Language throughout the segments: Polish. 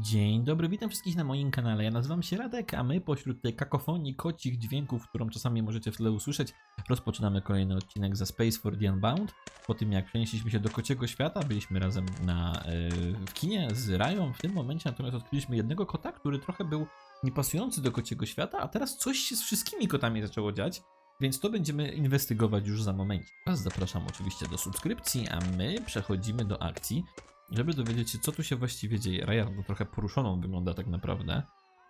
Dzień dobry, witam wszystkich na moim kanale. Ja nazywam się Radek, a my pośród tej kakofonii kocich dźwięków, którą czasami możecie w tle usłyszeć, rozpoczynamy kolejny odcinek za Space for the Unbound. Po tym jak przenieśliśmy się do kociego świata, byliśmy razem na, e, w kinie z Rają. W tym momencie natomiast odkryliśmy jednego kota, który trochę był niepasujący do kociego świata, a teraz coś się z wszystkimi kotami zaczęło dziać. Więc to będziemy inwestygować już za moment. Was zapraszam oczywiście do subskrypcji, a my przechodzimy do akcji. Żeby dowiedzieć się, co tu się właściwie dzieje. Raja no, trochę poruszoną wygląda tak naprawdę.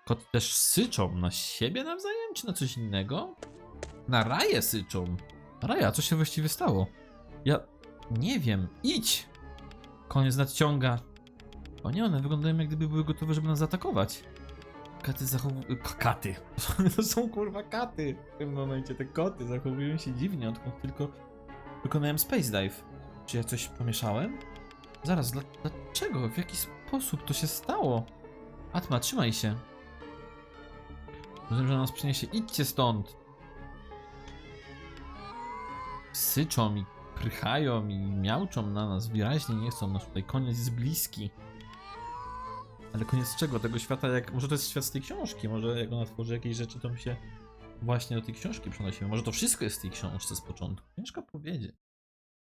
Kot też syczą na siebie nawzajem, czy na coś innego? Na Raję syczą. Raja, co się właściwie stało? Ja nie wiem. Idź! Koniec nadciąga. O nie, one wyglądają jak gdyby były gotowe, żeby nas zaatakować. Katy zachowują... Katy. To są kurwa katy w tym momencie. Te koty zachowują się dziwnie, odkąd tylko wykonałem space dive. Czy ja coś pomieszałem? Zaraz, dla, dlaczego? W jaki sposób to się stało? Atma, trzymaj się. Rozumiem, że nas przyniesie. Idźcie stąd. Syczą i prychają i miauczą na nas. Wyraźnie nie chcą nas tutaj. Koniec jest bliski. Ale koniec czego? Tego świata jak... Może to jest świat z tej książki. Może jak ona tworzy jakieś rzeczy, to my się właśnie do tej książki przenosimy. Może to wszystko jest w tej książce z początku. Ciężko powiedzieć.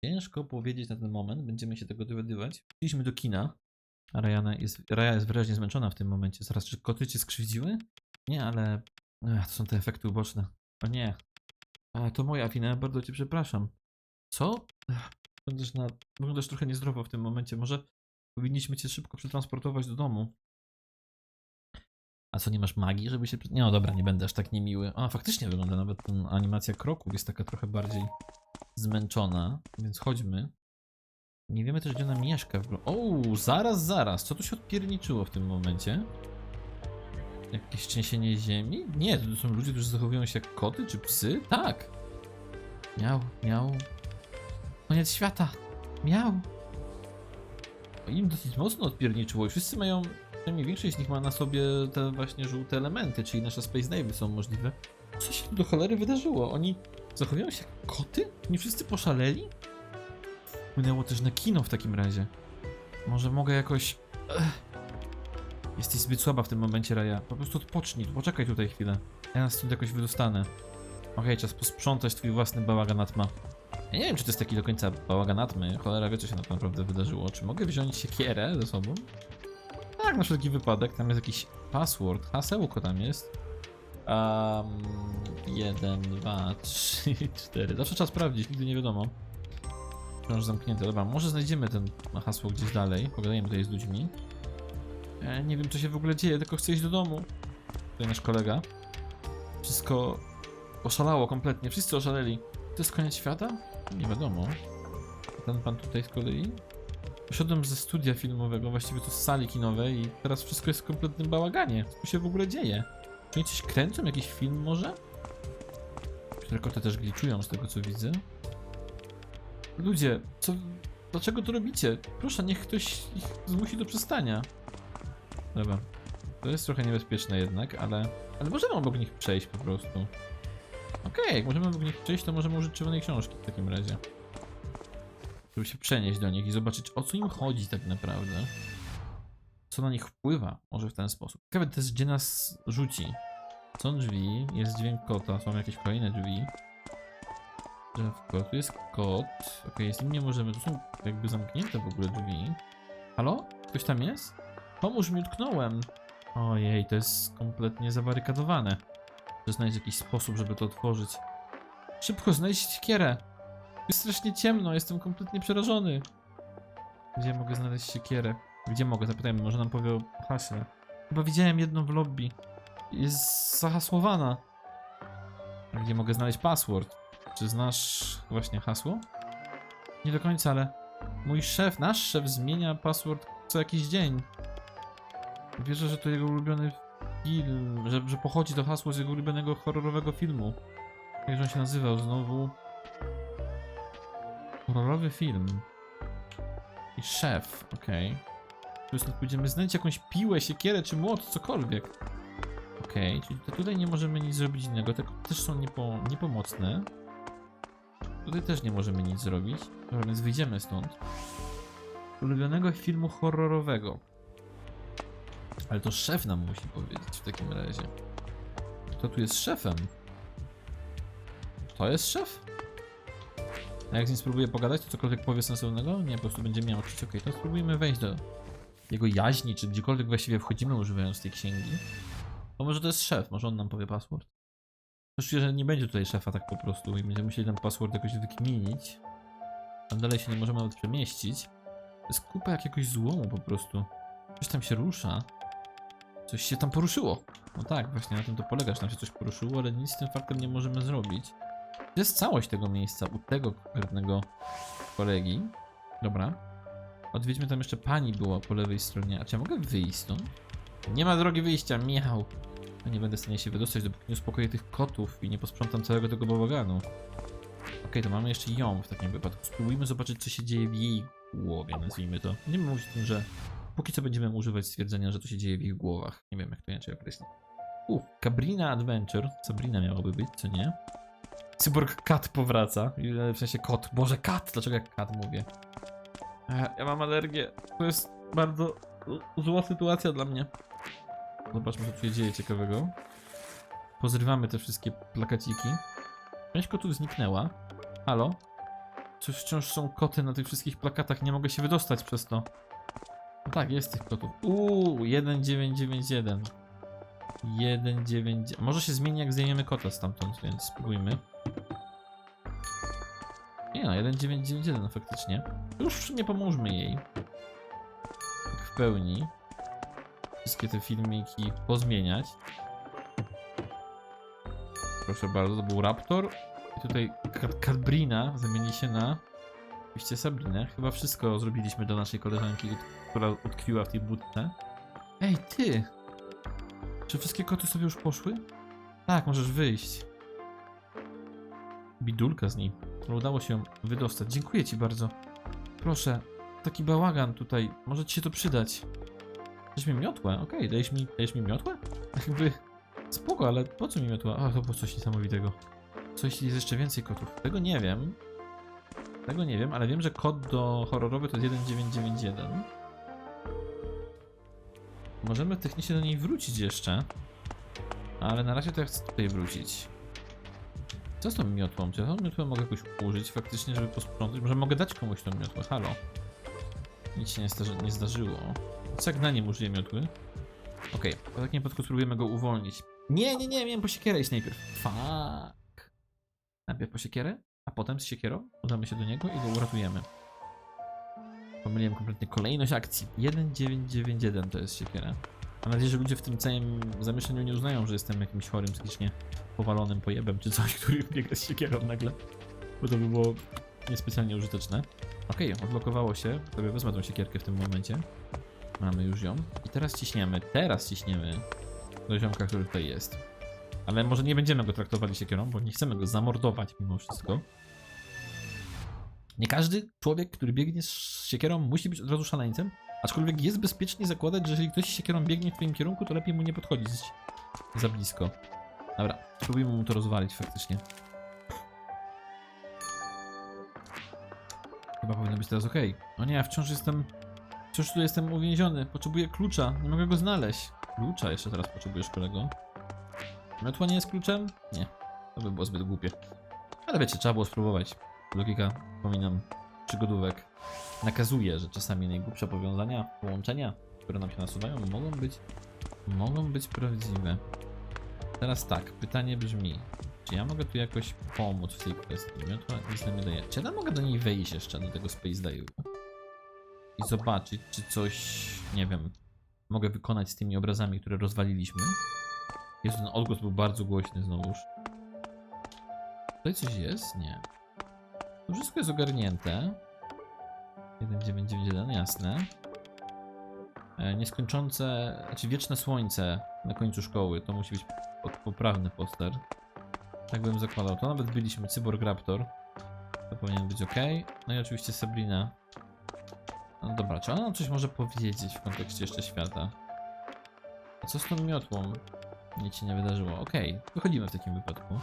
Ciężko powiedzieć na ten moment, będziemy się tego dowiadywać. Szliśmy do kina, Rajana jest, Raja jest wyraźnie zmęczona w tym momencie. Zaraz, czy koty cię skrzywdziły? Nie, ale Ech, to są te efekty uboczne. O nie. A, to moja wina, bardzo cię przepraszam. Co? Wyglądasz, na, wyglądasz trochę niezdrowo w tym momencie. Może powinniśmy cię szybko przetransportować do domu. A co, nie masz magii, żeby się... Nie, no dobra, nie będę aż tak niemiły. A, faktycznie wygląda, nawet ten animacja kroków jest taka trochę bardziej zmęczona, więc chodźmy. Nie wiemy też, gdzie ona mieszka. O, zaraz, zaraz. Co tu się odpierniczyło w tym momencie? Jakieś trzęsienie ziemi? Nie, to są ludzie, którzy zachowują się jak koty czy psy? Tak. Miał, miał. Koniec świata. Miał. Im dosyć mocno odpierniczyło i wszyscy mają, przynajmniej większość z nich ma na sobie te właśnie żółte elementy, czyli nasze Space Navy są możliwe. Co się do cholery wydarzyło? Oni zachowują się jak koty? Nie wszyscy poszaleli? Wpłynęło też na kino w takim razie. Może mogę jakoś... Ech. Jesteś zbyt słaba w tym momencie, Raja. Po prostu odpocznij, poczekaj tutaj chwilę. Ja nas stąd jakoś wydostanę. Okej, czas posprzątać twój własny bałaganatma. Ja nie wiem, czy to jest taki do końca bałaganatmy. Cholera wie, co się tak naprawdę wydarzyło. Czy mogę wziąć siekierę ze sobą? Tak, na wszelki wypadek. Tam jest jakiś password. Hasełko tam jest. Um, 1, 2, 3, 4. Zawsze trzeba sprawdzić, nigdy nie wiadomo. Wciąż zamknięte. Dobra, może znajdziemy ten hasło gdzieś dalej. Pogadajmy tutaj z ludźmi. E, nie wiem, co się w ogóle dzieje, tylko chcę iść do domu. Tutaj nasz kolega. Wszystko oszalało kompletnie. Wszyscy oszaleli. To jest koniec świata? Nie wiadomo. A ten pan tutaj z kolei? Poszedłem ze studia filmowego, właściwie tu z sali kinowej i teraz wszystko jest w kompletnym bałaganie. Co się w ogóle dzieje? Czy oni coś kręcą? Jakiś film może? Które koty też gliczują z tego co widzę. Ludzie, co... Dlaczego to robicie? Proszę, niech ktoś ich zmusi do przestania. Dobra. To jest trochę niebezpieczne jednak, ale... Ale możemy obok nich przejść po prostu. Okej, jak możemy obok nich przejść, to możemy użyć czerwonej książki w takim razie. Żeby się przenieść do nich i zobaczyć o co im chodzi tak naprawdę. Co na nich wpływa, może w ten sposób. Ciekawe też gdzie nas rzuci. Są drzwi, jest dźwięk kota, są jakieś kolejne drzwi. Drzewko, tu jest kot. Okej, z nim nie możemy, tu są jakby zamknięte w ogóle drzwi. Halo? Ktoś tam jest? Pomóż mi, utknąłem. Ojej, to jest kompletnie zabarykadowane. Muszę znaleźć jakiś sposób, żeby to otworzyć. Szybko, znajdź siekierę. Jest strasznie ciemno, jestem kompletnie przerażony. Gdzie mogę znaleźć siekierę? Gdzie mogę? Zapytajmy, może nam powie o haśle. Chyba widziałem jedną w lobby. Jest zahasłowana. Gdzie mogę znaleźć password? Czy znasz właśnie hasło? Nie do końca, ale mój szef, nasz szef zmienia password co jakiś dzień. Wierzę, że to jego ulubiony film, że, że pochodzi to hasło z jego ulubionego horrorowego filmu. Jak on się nazywał znowu? Horrorowy film. I szef, okej. Okay. stąd pójdziemy znaleźć jakąś piłę, siekierę czy młot, cokolwiek. Okej, czyli to tutaj nie możemy nic zrobić innego, te też są niepo, niepomocne. Tutaj też nie możemy nic zrobić. Dobra, więc wyjdziemy stąd. Ulubionego filmu horrorowego. Ale to szef nam musi powiedzieć w takim razie. Kto tu jest szefem? To jest szef? A jak z nim spróbuję pogadać, to cokolwiek powie sensownego? Nie, po prostu będzie miał odczuć. Okej, to spróbujmy wejść do jego jaźni, czy gdziekolwiek właściwie wchodzimy używając tej księgi. Bo może to jest szef, może on nam powie password. Czuję, że nie będzie tutaj szefa tak po prostu i będziemy musieli ten password jakoś wykminić. Tam dalej się nie możemy nawet przemieścić. To jest kupa jakiegoś złomu po prostu. Coś tam się rusza. Coś się tam poruszyło. No tak, właśnie na tym to polega, że tam się coś poruszyło, ale nic z tym faktem nie możemy zrobić. To jest całość tego miejsca u tego konkretnego kolegi. Dobra. Odwiedźmy tam jeszcze pani była po lewej stronie. A czy ja mogę wyjść stąd? Nie ma drogi wyjścia, miał. Ja nie będę w stanie się wydostać, dopóki nie uspokoję tych kotów i nie posprzątam całego tego bałaganu. Okej, to mamy jeszcze ją w takim wypadku. Spróbujmy zobaczyć, co się dzieje w jej głowie, nazwijmy to. Nie mówić o tym, że póki co będziemy używać stwierdzenia, że to się dzieje w ich głowach. Nie wiem, jak to inaczej określić. U, Cabrina Adventure. Sabrina miałaby być, co nie? Cyborg Kat powraca. W sensie kot. Boże, kat! Dlaczego jak kat mówię? E, Ja mam alergię. To jest bardzo zła sytuacja dla mnie. Zobaczmy, co tu się dzieje ciekawego. Pozrywamy te wszystkie plakaciki. Część kotów zniknęła. Halo? Coś wciąż są koty na tych wszystkich plakatach, nie mogę się wydostać przez to. No tak, jest tych kotów. Uuu, 1991. 199. Może się zmieni, jak zdejmiemy kota stamtąd, więc spróbujmy. Nie no, 1991 no, faktycznie. Już nie pomóżmy jej. Tak w pełni. Wszystkie te filmiki pozmieniać. Proszę bardzo, to był Raptor. I tutaj Katbrina zamieni się na oczywiście Sabrinę. Chyba wszystko zrobiliśmy do naszej koleżanki, która utkwiła w tej budce. Ej, ty! Czy wszystkie koty sobie już poszły? Tak, możesz wyjść. Bidulka z niej. Ale Udało się wydostać. Dziękuję ci bardzo. Proszę, taki bałagan tutaj. Może ci się to przydać. Dajesz mi miotłę? Okej, dajesz, mi, dajesz mi miotłę? Jakby... Spoko, ale po co mi miotła? A, to po coś niesamowitego. Co jeśli jest jeszcze więcej kotów? Tego nie wiem. Tego nie wiem, ale wiem, że kod do horrorowy to jest 1991. Możemy technicznie do niej wrócić jeszcze. Ale na razie to ja chcę tutaj wrócić. Co z tą miotłą? Czy tą miotłę mogę jakoś użyć faktycznie, żeby posprzątać? Może mogę dać komuś tą miotłę? Halo? Nic się nie, zdarzy, nie zdarzyło. Co jak na nim użyję miotły? Okej, po takim wypadku spróbujemy go uwolnić. Nie, nie, nie, miałem po siekierę iść najpierw. Fuck. Najpierw po siekierę, a potem z siekierą udamy się do niego i go uratujemy. Pomyliłem kompletnie kolejność akcji. 1991 to jest siekiera. Mam nadzieję, że ludzie w tym całym zamieszaniu nie uznają, że jestem jakimś chorym psychicznie powalonym pojebem czy coś, który biega z siekierą nagle. Bo to by było niespecjalnie użyteczne. Okej, odblokowało się. Sobie wezmę tą siekierkę w tym momencie. Mamy już ją. I teraz ciśniemy, teraz ciśniemy do ziomka, który tutaj jest. Ale może nie będziemy go traktowali siekierą, bo nie chcemy go zamordować mimo wszystko. Nie każdy człowiek, który biegnie z siekierą musi być od razu szaleńcem, aczkolwiek jest bezpiecznie zakładać, że jeżeli ktoś z siekierą biegnie w twoim kierunku, to lepiej mu nie podchodzić za blisko. Dobra, spróbujmy mu to rozwalić faktycznie. Chyba powinno być teraz ok. O nie, ja wciąż jestem... Wciąż tu jestem uwięziony. Potrzebuję klucza. Nie mogę go znaleźć. Klucza jeszcze teraz potrzebujesz, kolego. Miotła nie jest kluczem? Nie. To by było zbyt głupie. Ale wiecie, trzeba było spróbować. Logika, wspominam, przygodówek nakazuje, że czasami najgłupsze powiązania, połączenia, które nam się nasuwają, mogą być, mogą być prawdziwe. Teraz tak, pytanie brzmi, czy ja mogę tu jakoś pomóc w tej kwestii? Miotła nic nie daje. Czy ja mogę do niej wejść jeszcze, do tego Space Dive'u? I zobaczyć, czy coś, nie wiem, mogę wykonać z tymi obrazami, które rozwaliliśmy? Jezu, ten odgłos był bardzo głośny znowuż. Tutaj coś jest? Nie. To wszystko jest ogarnięte. 1991, jasne. E, nieskończące, znaczy wieczne słońce na końcu szkoły, to musi być poprawny poster. Tak bym zakładał. To nawet byliśmy, Cyborg Raptor. To powinien być ok. No i oczywiście Sabrina. No dobra, czy ona nam coś może powiedzieć w kontekście jeszcze świata? A co z tą miotłą? Nic się nie wydarzyło. Okej, wychodzimy w takim wypadku.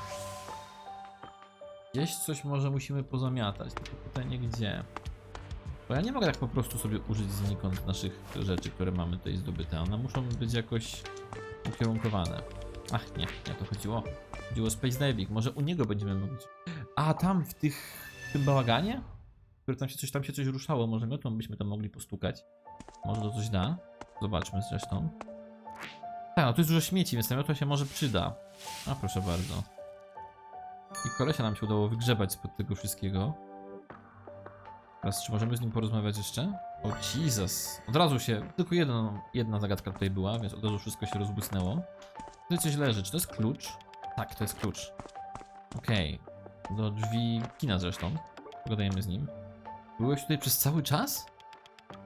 Gdzieś coś może musimy pozamiatać, tylko pytanie gdzie? Bo ja nie mogę tak po prostu sobie użyć znikąd naszych rzeczy, które mamy tutaj zdobyte. One muszą być jakoś ukierunkowane. Ach, nie, nie to chodziło. Chodziło o Space Diving. Może u niego będziemy mogli. A tam w tych. w tym bałaganie? Które tam się coś, tam się coś ruszało. Może miotłą byśmy tam mogli postukać. Może to coś da. Zobaczmy zresztą. Tak, no tu jest dużo śmieci, więc ta miotła się może przyda. A proszę bardzo. I kolesia nam się udało wygrzebać spod tego wszystkiego. Teraz, czy możemy z nim porozmawiać jeszcze? O Jesus. Od razu się, tylko jedna, jedna zagadka tutaj była, więc od razu wszystko się rozbłysnęło. Tutaj coś leży, czy to jest klucz? Tak, to jest klucz. Okej. Do drzwi kina zresztą. Pogadajemy z nim. Byłeś tutaj przez cały czas?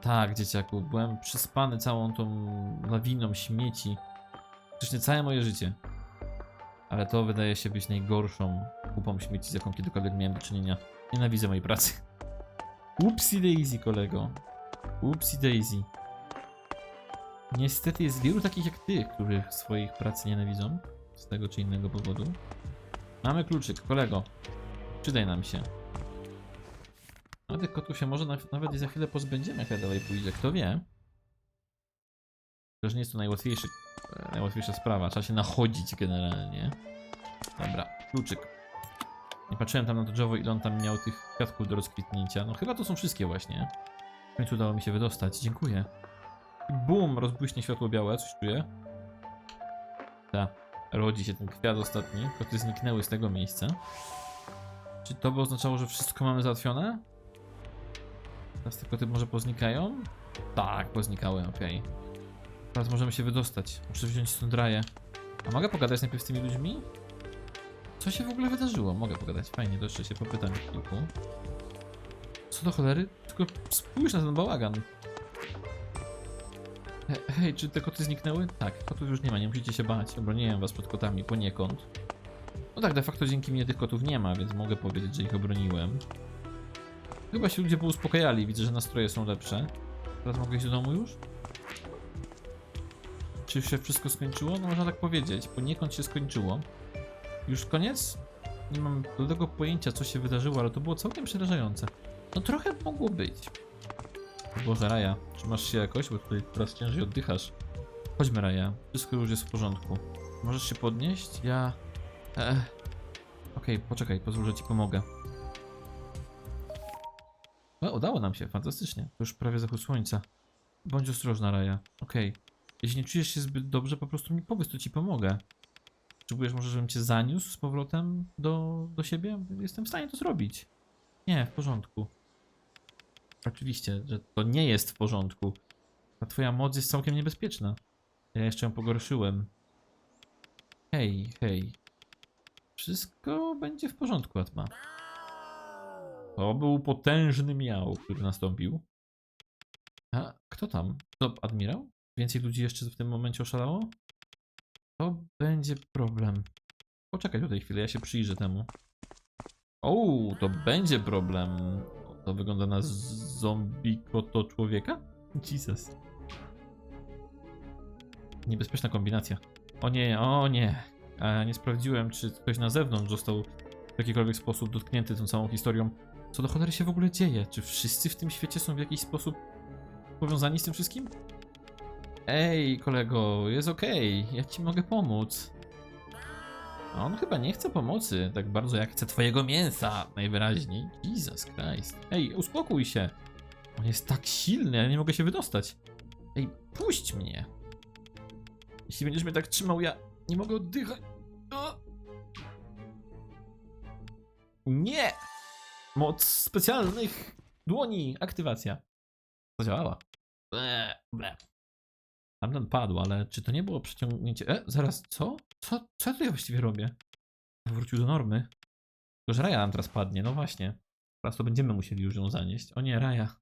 Tak, dzieciaku, byłem przyspany całą tą lawiną śmieci. Praktycznie całe moje życie. Ale to wydaje się być najgorszą kupą śmieci, z jaką kiedykolwiek miałem do czynienia. Nienawidzę mojej pracy. Upsi daisy, kolego. Upsi daisy. Niestety jest wielu takich jak ty, których swoich pracy nienawidzą. Z tego czy innego powodu. Mamy kluczyk, kolego. Przydaj nam się. A tych kotów się może naw- nawet i za chwilę pozbędziemy, jak ja dalej pójdzie. Kto wie? Też nie jest to najłatwiejszy, e, najłatwiejsza sprawa. Trzeba się nachodzić generalnie. Dobra, kluczyk. Nie patrzyłem tam na to drzewo, ile on tam miał tych kwiatków do rozkwitnięcia. No chyba to są wszystkie właśnie. W końcu udało mi się wydostać. Dziękuję. Bum, rozbłyśnie światło białe. Coś czuję? Tak. Rodzi się ten kwiat ostatni. Koty zniknęły z tego miejsca. Czy to by oznaczało, że wszystko mamy załatwione? Teraz te koty może poznikają? Tak, poznikały, okej. Teraz możemy się wydostać. Muszę wziąć stąd raję. A mogę pogadać najpierw z tymi ludźmi? Co się w ogóle wydarzyło? Mogę pogadać, fajnie, to jeszcze się popytam kilku. Co do cholery? Tylko spójrz na ten bałagan. He, hej, czy te koty zniknęły? Tak, kotów już nie ma, nie musicie się bać. Obroniłem was przed kotami poniekąd. No tak, de facto dzięki mnie tych kotów nie ma, więc mogę powiedzieć, że ich obroniłem. Chyba się ludzie pouspokajali, widzę, że nastroje są lepsze. Teraz mogę iść do domu już? Czy się wszystko skończyło? No można tak powiedzieć, poniekąd się skończyło. Już koniec? Nie mam bladego pojęcia, co się wydarzyło, ale to było całkiem przerażające. No trochę mogło być. Boże, Raja, trzymasz się jakoś? Bo tutaj coraz ciężej oddychasz. Chodźmy, Raja. Wszystko już jest w porządku. Możesz się podnieść? Ja... Eee. Okej, poczekaj, pozwól, że ci pomogę. O, udało nam się, fantastycznie. To już prawie zachód słońca. Bądź ostrożna, Raja. Okej. Jeśli nie czujesz się zbyt dobrze, po prostu mi powiedz, to ci pomogę. Potrzebujesz może, żebym cię zaniósł z powrotem do, do siebie? Jestem w stanie to zrobić. Nie, w porządku. Oczywiście, że to nie jest w porządku. Ta twoja moc jest całkiem niebezpieczna. Ja jeszcze ją pogorszyłem. Hej, hej. Wszystko będzie w porządku, Atma. To był potężny miał, który nastąpił. A kto tam? To admirał? Więcej ludzi jeszcze w tym momencie oszalało? To będzie problem. Poczekaj tutaj chwilę, ja się przyjrzę temu. O, to będzie problem. To wygląda na zombie koto człowieka? Jesus. Niebezpieczna kombinacja. O nie, o nie. Ja nie sprawdziłem, czy ktoś na zewnątrz został w jakikolwiek sposób dotknięty tą całą historią. Co do cholery się w ogóle dzieje? Czy wszyscy w tym świecie są w jakiś sposób powiązani z tym wszystkim? Ej, kolego, jest okej, ja ci mogę pomóc. On chyba nie chce pomocy tak bardzo jak chce twojego mięsa, najwyraźniej. Jesus Christ. Ej, uspokój się. On jest tak silny, ja nie mogę się wydostać. Ej, puść mnie. Jeśli będziesz mnie tak trzymał, ja nie mogę oddychać. O! Nie! Moc specjalnych dłoni, aktywacja. Zadziałała. Ble, ble. Tamten padł, ale czy to nie było przeciągnięcie... E, zaraz, co? Co, co to ja właściwie robię? Wrócił do normy. Że Raja nam teraz padnie, no właśnie. Teraz to będziemy musieli już ją zanieść. O nie, Raja.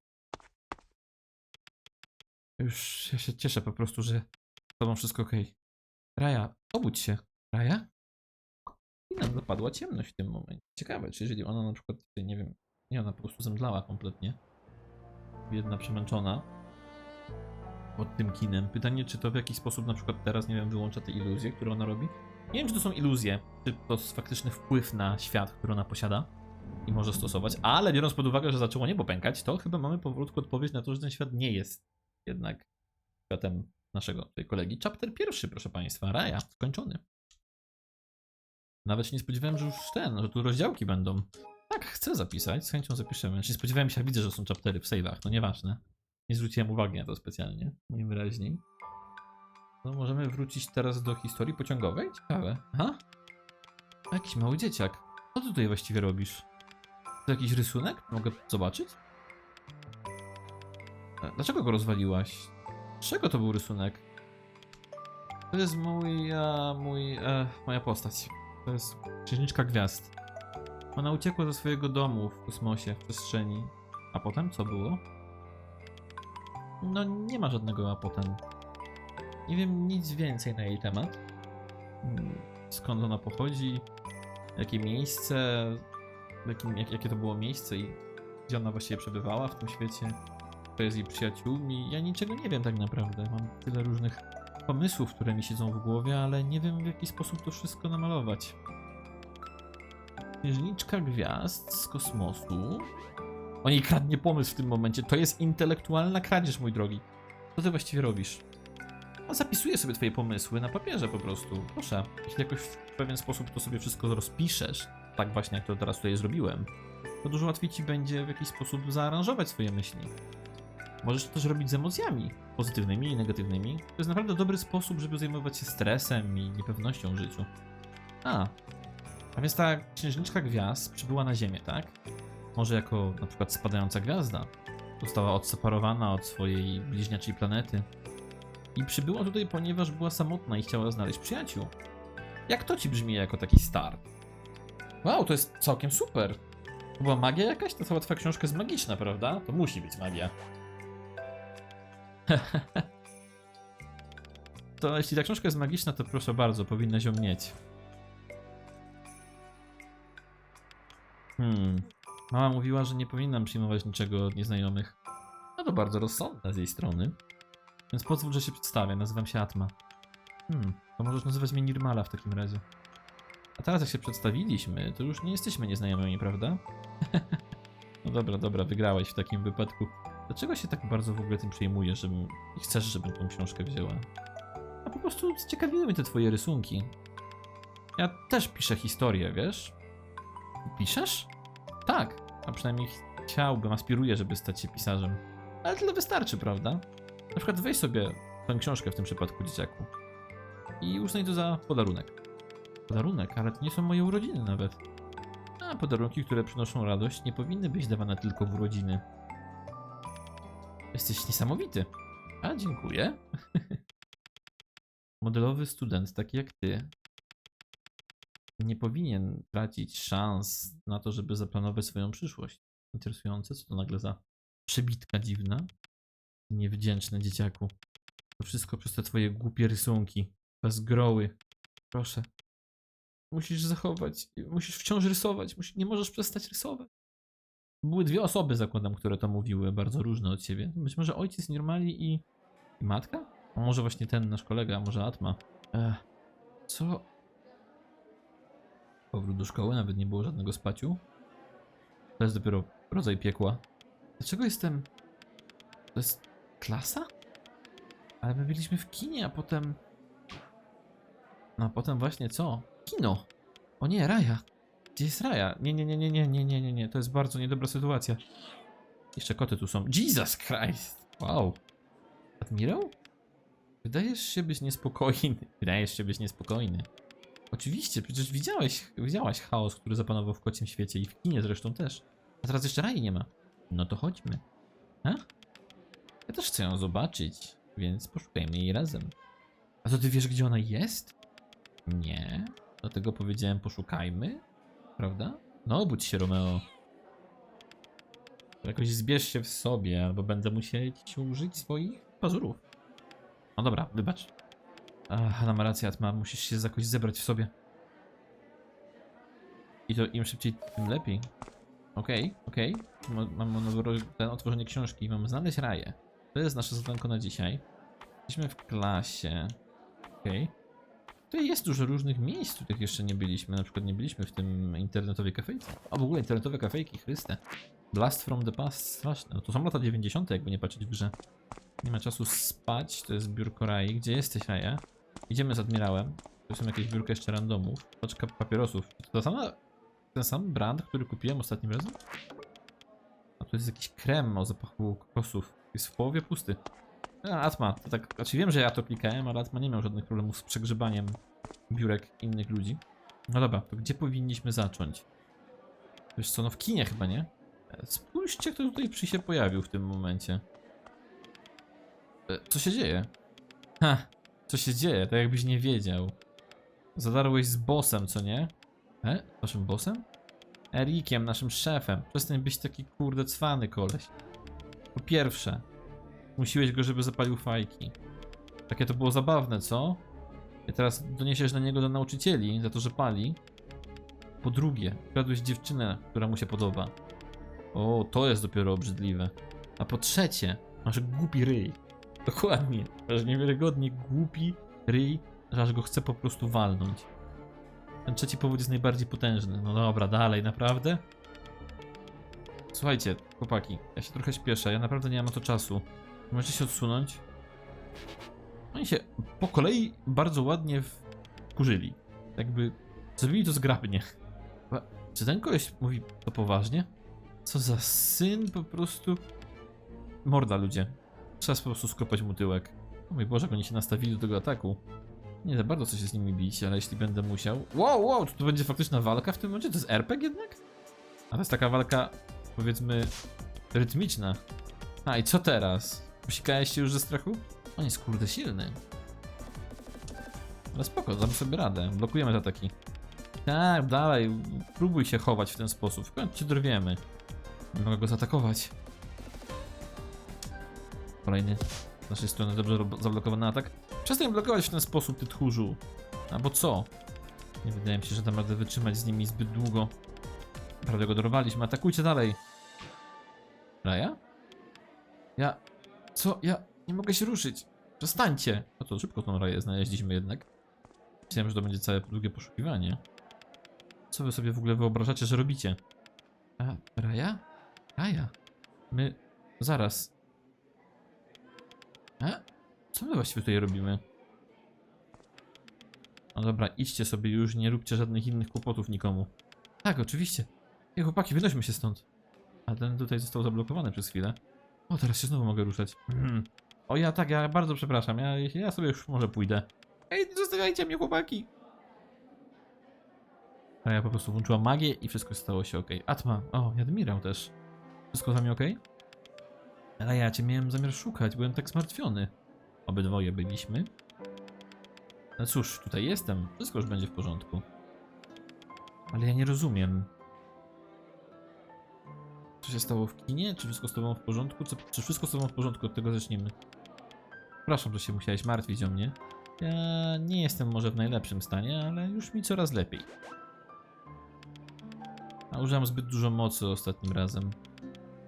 Już ja się cieszę po prostu, że z tobą wszystko okej. Raja, obudź się. Raja? I nam zapadła ciemność w tym momencie. Ciekawe, czy jeżeli ona na przykład, nie wiem, nie, ona po prostu zemdlała kompletnie. Biedna, przemęczona pod tym kinem. Pytanie, czy to w jakiś sposób na przykład teraz, nie wiem, wyłącza te iluzje, które ona robi? Nie wiem, czy to są iluzje, czy to jest faktyczny wpływ na świat, który ona posiada. i może stosować, ale biorąc pod uwagę, że zaczęło niebo pękać, to chyba mamy powolutku odpowiedź na to, że ten świat nie jest jednak światem naszego tutaj kolegi. Chapter pierwszy, proszę Państwa, Raja, skończony. Nawet się nie spodziewałem, że już ten, że tu rozdziałki będą. Tak, chcę zapisać, z chęcią zapiszemy. Znaczy, nie spodziewałem się, widzę, że są chaptery w save'ach, no nieważne. Nie zwróciłem uwagi na to specjalnie, najwyraźniej. No, możemy wrócić teraz do historii pociągowej? Ciekawe. Aha. Jakiś mały dzieciak. Co ty tutaj właściwie robisz? To jakiś rysunek? Mogę zobaczyć? Dlaczego go rozwaliłaś? Czego to był rysunek? To jest mój, e, mój, e, moja postać. To jest księżniczka gwiazd. Ona uciekła ze swojego domu w kosmosie, w przestrzeni. A potem co było? No nie ma żadnego a potem. Nie wiem nic więcej na jej temat. Mm, Skąd ona pochodzi, jakie miejsce, jakim, jak, jakie to było miejsce i gdzie ona właściwie przebywała w tym świecie, kto jest jej przyjaciółmi. Ja niczego nie wiem tak naprawdę. Mam tyle różnych pomysłów, które mi siedzą w głowie, ale nie wiem w jaki sposób to wszystko namalować. Księżniczka gwiazd z kosmosu. O niej kradnie pomysł w tym momencie. To jest intelektualna kradzież, mój drogi. Co ty właściwie robisz? A zapisuję sobie twoje pomysły na papierze po prostu. Proszę, jeśli jakoś w pewien sposób to sobie wszystko rozpiszesz, tak właśnie jak to teraz tutaj zrobiłem, to dużo łatwiej ci będzie w jakiś sposób zaaranżować swoje myśli. Możesz to też robić z emocjami, pozytywnymi i negatywnymi. To jest naprawdę dobry sposób, żeby zajmować się stresem i niepewnością w życiu. A, a więc ta księżniczka gwiazd przybyła na Ziemię, tak? Może jako na przykład spadająca gwiazda. Została odseparowana od swojej bliźniaczej planety. I przybyła tutaj, ponieważ była samotna i chciała znaleźć przyjaciół. Jak to ci brzmi jako taki start? Wow, to jest całkiem super. To magia jakaś? Ta cała twoja książka jest magiczna, prawda? To musi być magia. to jeśli ta książka jest magiczna, to proszę bardzo, powinnaś ją mieć. Hmm. Mama mówiła, że nie powinnam przyjmować niczego od nieznajomych. No to bardzo rozsądne z jej strony. Więc pozwól, że się przedstawię. Nazywam się Atma. Hmm, to możesz nazywać mnie Nirmala w takim razie. A teraz jak się przedstawiliśmy, to już nie jesteśmy nieznajomymi, prawda? no dobra, dobra, wygrałeś w takim wypadku. Dlaczego się tak bardzo w ogóle tym przejmujesz, żebym... i chcesz, żebym tą książkę wzięła? A po prostu zaciekawiły mnie te twoje rysunki. Ja też piszę historię, wiesz? Piszesz? Tak, a przynajmniej chciałbym, aspiruję, żeby stać się pisarzem. Ale tyle wystarczy, prawda? Na przykład weź sobie tę książkę w tym przypadku, dzieciaku. I uznaj to za podarunek. Podarunek, ale to nie są moje urodziny nawet. A podarunki, które przynoszą radość, nie powinny być dawane tylko w urodziny. Jesteś niesamowity. A, dziękuję. Modelowy student, taki jak ty, nie powinien tracić szans na to, żeby zaplanować swoją przyszłość. Interesujące, co to nagle za przebitka dziwna. Niewdzięczny dzieciaku. To wszystko przez te twoje głupie rysunki. Bez groły. Proszę. Musisz zachować. Musisz wciąż rysować. Nie możesz przestać rysować. Były dwie osoby, zakładam, które to mówiły, bardzo różne od siebie. Być może ojciec Nirmali i, i matka? A może właśnie ten nasz kolega, może Atma. Ech, co? Powrót do szkoły, nawet nie było żadnego spaciu. To jest dopiero rodzaj piekła. Dlaczego jestem... To jest klasa? Ale my byliśmy w kinie, a potem... No a potem właśnie co? Kino! O nie, Raja! Gdzie jest Raja? Nie, nie, nie, nie, nie, nie, nie, nie, nie. To jest bardzo niedobra sytuacja. Jeszcze koty tu są. Jesus Christ! Wow. Admirał? Wydajesz się być niespokojny. Wydajesz się być niespokojny. Oczywiście, przecież widziałeś, widziałaś chaos, który zapanował w kocim świecie i w kinie zresztą też. A teraz jeszcze Rai nie ma. No to chodźmy. A? Ja też chcę ją zobaczyć, więc poszukajmy jej razem. A to ty wiesz, gdzie ona jest? Nie. Dlatego powiedziałem poszukajmy. Prawda? No, budź się, Romeo. Jakoś zbierz się w sobie, albo będę musieć użyć swoich pazurów. No dobra, wybacz. Ach, ona ma rację, Atma, musisz się jakoś zebrać w sobie. I to im szybciej, tym lepiej. Okej, okej. Ma- Mamy nowe roz- ten otworzenie książki. Mamy znaleźć raję. To jest nasze zadanko na dzisiaj. Jesteśmy w klasie. Okej. Tutaj jest dużo różnych miejsc, których jeszcze nie byliśmy. Na przykład nie byliśmy w tym internetowej kafejce. A w ogóle internetowe kafejki, Chryste. Blast from the past, straszne. No to są lata 90. jakby nie patrzeć w grze. Nie ma czasu spać, to jest biurko Rai. Gdzie jesteś, Raja? Idziemy z admirałem. To są jakieś biurka jeszcze randomów. Paczka papierosów. To sama, ten sam brand, który kupiłem ostatnim razem? A tu jest jakiś krem o zapachu kokosów. Jest w połowie pusty. A, Atma, to tak, znaczy wiem, że ja to klikałem, ale Atma nie miał żadnych problemów z przegrzebaniem biurek innych ludzi. No dobra, to gdzie powinniśmy zacząć? Wiesz co, no w kinie chyba, nie? Spójrzcie, kto tutaj przy się pojawił w tym momencie. E, Co się dzieje? Ha, co się dzieje? Tak jakbyś nie wiedział. Zadarłeś z bossem, co nie? E? Naszym bossem? Erikiem, naszym szefem. Przestań być taki kurde cwany koleś. Po pierwsze, musiłeś go, żeby zapalił fajki. Takie to było zabawne, co? I teraz doniesiesz na niego do nauczycieli za to, że pali. Po drugie, kradłeś dziewczynę, która mu się podoba. O, to jest dopiero obrzydliwe. A po trzecie, masz głupi ryj. Dokładnie. Masz niewiarygodnie głupi ryj, że aż go chce po prostu walnąć. Ten trzeci powód jest najbardziej potężny. No dobra, dalej, naprawdę? Słuchajcie, chłopaki, ja się trochę śpieszę, ja naprawdę nie mam na to czasu. Możecie się odsunąć? Oni się po kolei bardzo ładnie wkurzyli. Jakby zrobili to zgrabnie. Czy ten koleś mówi to poważnie? Co za syn po prostu... Morda ludzie. Trzeba po prostu skopać mu tyłek. O mój Boże, oni się nastawili do tego ataku. Nie za bardzo chcę się z nimi bić, ale jeśli będę musiał... Wow, wow, czy to będzie faktyczna walka w tym momencie? To jest RPG jednak? A to jest taka walka, powiedzmy, rytmiczna. A i co teraz? Posikałeś się już ze strachu? On jest kurde silny. Ale spoko, dam sobie radę. Blokujemy te ataki. Tak, dalej. Próbuj się chować w ten sposób. W końcu cię dorwiemy. Nie mogę go zaatakować. Kolejny z naszej strony dobrze zablokowany atak. Przestań blokować w ten sposób, ty tchórzu. Albo co? Nie wydaje mi się, że dam radę wytrzymać z nimi zbyt długo. Prawie go dorwaliśmy. Atakujcie dalej. Raja? Ja... Co? Ja nie mogę się ruszyć. Przestańcie. No to szybko tą raję znaleźliśmy jednak. Myślałem, że to będzie całe długie poszukiwanie. Co wy sobie w ogóle wyobrażacie, że robicie? A, Raja? Raja? My... Zaraz. A? Co my właściwie tutaj robimy? No dobra, idźcie sobie już, nie róbcie żadnych innych kłopotów nikomu. Tak, oczywiście. Ej, chłopaki, wynośmy się stąd. A ten tutaj został zablokowany przez chwilę. O, teraz się znowu mogę ruszać. Mhm. O ja tak, ja bardzo przepraszam, ja, ja sobie już może pójdę. Ej, zostawiajcie mnie, chłopaki! A ja po prostu włączyłam magię i wszystko stało się ok. Atma, o, i admirał też. Wszystko z wami ok? Ale ja cię miałem zamiar szukać, byłem tak zmartwiony. Obydwoje byliśmy. No cóż, tutaj jestem, wszystko już będzie w porządku. Ale ja nie rozumiem. Co się stało w kinie? Czy wszystko z tobą w porządku? Co, czy wszystko z tobą w porządku? Od tego zacznijmy. Przepraszam, że się musiałeś martwić o mnie. Ja nie jestem może w najlepszym stanie, ale już mi coraz lepiej. A użyłem zbyt dużo mocy ostatnim razem.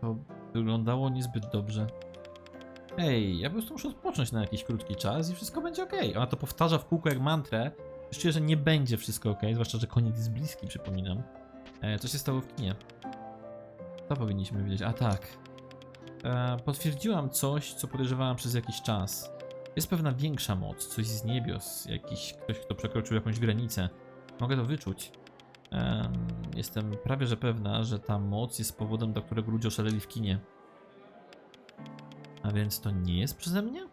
To wyglądało niezbyt dobrze. Ej, ja po prostu muszę odpocząć na jakiś krótki czas i wszystko będzie ok. Ona to powtarza w kółko jak mantrę. Już że nie będzie wszystko ok, zwłaszcza, że koniec jest bliski, przypominam. E, co się stało w kinie? To powinniśmy wiedzieć. A tak. E, potwierdziłam coś, co podejrzewałam przez jakiś czas. Jest pewna większa moc, coś z niebios, jakiś ktoś, kto przekroczył jakąś granicę. Mogę to wyczuć. Em, jestem prawie że pewna, że ta moc jest powodem, dla którego ludzie oszaleli w kinie. A więc to nie jest przeze mnie?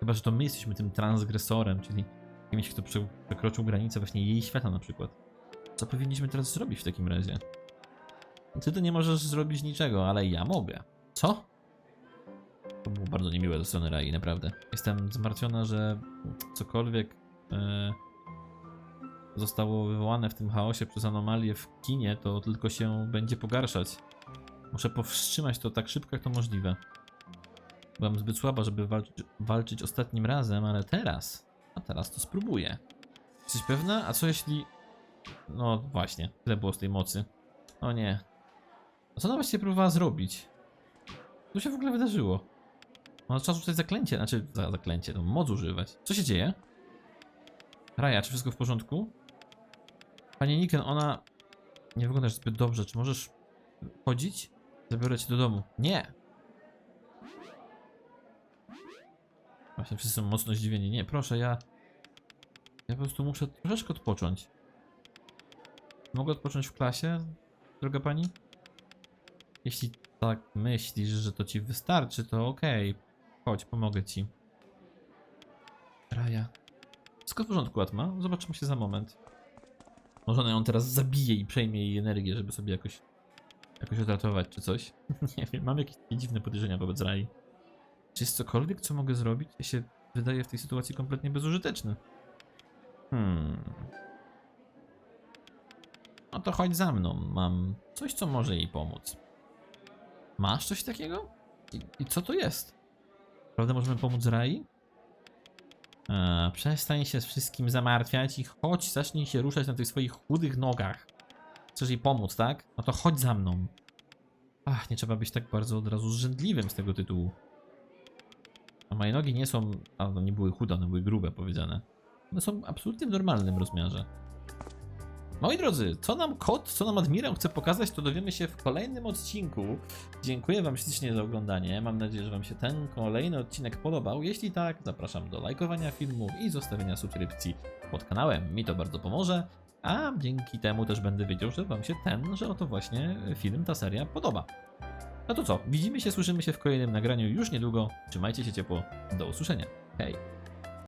Chyba, że to my jesteśmy tym transgresorem, czyli kimś, kto prze- przekroczył granicę właśnie jej świata na przykład. Co powinniśmy teraz zrobić w takim razie? Ty to nie możesz zrobić niczego, ale ja mogę. Co? To było bardzo niemiłe ze strony Rai, naprawdę. Jestem zmartwiona, że cokolwiek e, zostało wywołane w tym chaosie przez anomalię w kinie, to tylko się będzie pogarszać. Muszę powstrzymać to tak szybko, jak to możliwe. Byłam zbyt słaba, żeby walczyć, ostatnim razem, ale teraz, a teraz to spróbuję. Jesteś pewna? A co jeśli... No właśnie, tyle było z tej mocy. O nie. A co ona właściwie próbowała zrobić? Co się w ogóle wydarzyło? Ona trzeba rzucać zaklęcie, znaczy za, zaklęcie, no moc używać. Co się dzieje? Raja, czy wszystko w porządku? Panie Niken, ona nie wyglądasz zbyt dobrze. Czy możesz chodzić? Zabiorę cię do domu. Nie! Właśnie wszyscy są mocno zdziwieni. Nie, proszę, ja... Ja po prostu muszę troszeczkę odpocząć. Mogę odpocząć w klasie, droga pani? Jeśli tak myślisz, że to ci wystarczy, to okej. Chodź, pomogę ci. Raja. Wszystko w porządku, Atma. Zobaczymy się za moment. Może ona ją teraz zabije i przejmie jej energię, żeby sobie jakoś jakoś odratować czy coś. Nie wiem, mam jakieś dziwne podejrzenia wobec Rai. Czy jest cokolwiek, co mogę zrobić? Ja się wydaje w tej sytuacji kompletnie bezużyteczny. Hmm. No to chodź za mną. Mam coś, co może jej pomóc. Masz coś takiego? I, i co to jest? Prawda możemy pomóc Rai? A, przestań się z wszystkim zamartwiać i chodź, zacznij się ruszać na tych swoich chudych nogach. Chcesz jej pomóc, tak? No to chodź za mną. Ach, nie trzeba być tak bardzo od razu zrzędliwym z tego tytułu. A moje nogi nie są... A, no nie były chude, one były grube, powiedziane. One są absolutnie w normalnym rozmiarze. Moi drodzy, co nam kot, co nam admirał chce pokazać, to dowiemy się w kolejnym odcinku. Dziękuję Wam ślicznie za oglądanie. Mam nadzieję, że Wam się ten kolejny odcinek podobał. Jeśli tak, zapraszam do lajkowania filmu i zostawienia subskrypcji pod kanałem. Mi to bardzo pomoże, a dzięki temu też będę wiedział, że Wam się ten, że oto właśnie film, ta seria podoba. No to co, widzimy się, słyszymy się w kolejnym nagraniu już niedługo. Trzymajcie się ciepło. Do usłyszenia. Hej!